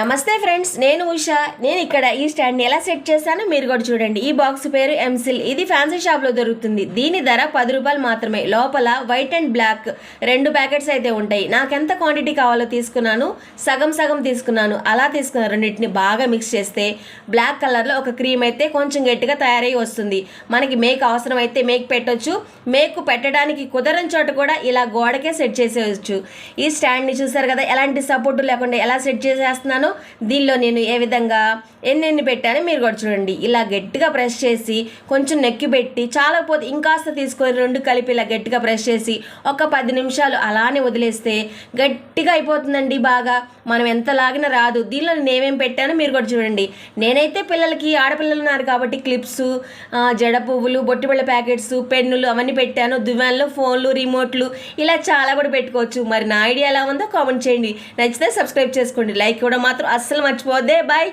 నమస్తే ఫ్రెండ్స్ నేను ఉషా. నేను ఇక్కడ ఈ స్టాండ్ని ఎలా సెట్ చేశానో మీరు కూడా చూడండి. ఈ బాక్స్ పేరు ఎంసిల్ ఇది ఫ్యాన్సీ షాప్లో దొరుకుతుంది. దీని ధర పది రూపాయలు మాత్రమే. లోపల వైట్ అండ్ బ్లాక్ రెండు ప్యాకెట్స్ అయితే ఉంటాయి. నాకు ఎంత క్వాంటిటీ కావాలో తీసుకున్నాను. సగం సగం తీసుకున్నాను. అలా తీసుకున్న రెండింటిని బాగా మిక్స్ చేస్తే బ్లాక్ కలర్లో ఒక క్రీమ్ అయితే కొంచెం గట్టిగా తయారై వస్తుంది. మనకి మేక్ అవసరం అయితే మేక్ పెట్టొచ్చు. మేక్ పెట్టడానికి కుదరని చోట కూడా ఇలా గోడకే సెట్ చేసేయచ్చు. ఈ స్టాండ్ని చూసారు కదా? ఎలాంటి సపోర్టు లేకుండా ఎలా సెట్ చేసేస్తున్నాను? దీనిలో నేను ఏ విధంగా ఎన్నెన్ని పెట్టానో మీరు కూడా చూడండి. ఇలా గట్టిగా ప్రెస్ చేసి కొంచెం నెక్కి పెట్టి చాలా పోతే ఇంకాస్త తీసుకొని రెండు కలిపి ఇలా గట్టిగా ప్రెస్ చేసి ఒక పది నిమిషాలు అలానే వదిలేస్తే గట్టిగా అయిపోతుందండి బాగా. మనం ఎంత లాగినా రాదు. దీనిలో నేను పెట్టానో మీరు కూడా చూడండి. నేనైతే పిల్లలకి ఆడపిల్లలు ఉన్నారు కాబట్టి క్లిప్స్ జడ పువ్వులు బొట్టిబిళ్ళ ప్యాకెట్స్ పెన్నులు అవన్నీ పెట్టాను. దువ్వాన్లు ఫోన్లు రిమోట్లు ఇలా చాలా కూడా పెట్టుకోవచ్చు. మరి నా ఐడియా ఎలా ఉందో కామెంట్ చేయండి. నచ్చితే సబ్స్క్రైబ్ చేసుకోండి. లైక్ కూడా మాత్రం అస్సలు మర్చిపోద్దే బాయ్